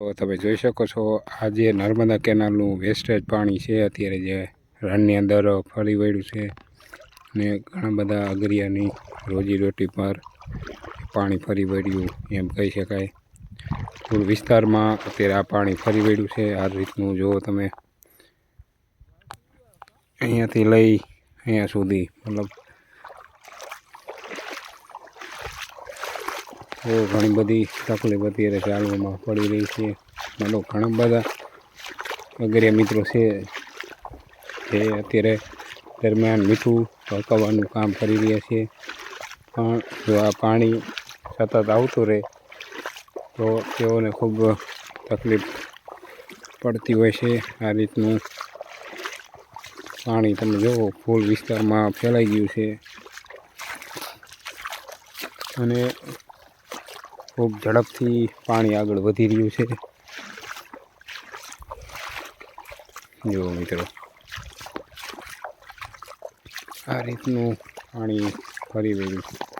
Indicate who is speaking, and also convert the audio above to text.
Speaker 1: તો તમે જોઈ શકો છો, આ જે નર્મદા કેનાલનું વેસ્ટેજ પાણી છે, અત્યારે જે રણની અંદર ફરી વળ્યું છે ને ઘણા બધા અગરિયાની રોજીરોટી પર પાણી ફરી વળ્યું એમ કહી શકાય. પૂર વિસ્તારમાં અત્યારે આ પાણી ફરી વળ્યું છે, આ રીતનું જુઓ તમે અહીંયાથી લઈ અહીંયા સુધી, મતલબ બહુ ઘણી બધી તકલીફ અત્યારે ચાલવામાં પડી રહી છે. મારો ઘણા બધા અગરિયા મિત્રો છે, જે અત્યારે દરમિયાન મીઠું પકવવાનું કામ કરી રહ્યા છે. પણ જો આ પાણી સતત આવતું રહે, તો તેઓને ખૂબ તકલીફ પડતી હોય છે. આ રીતનું પાણી તમે જુઓ, ફૂલ વિસ્તારમાં ફેલાઈ ગયું છે. અને ખૂબ ઝડપથી પાણી આગળ વધી રહ્યું છે. જુઓ મિત્રો. આ રીતનું પાણી ફરી વળ્યું છે.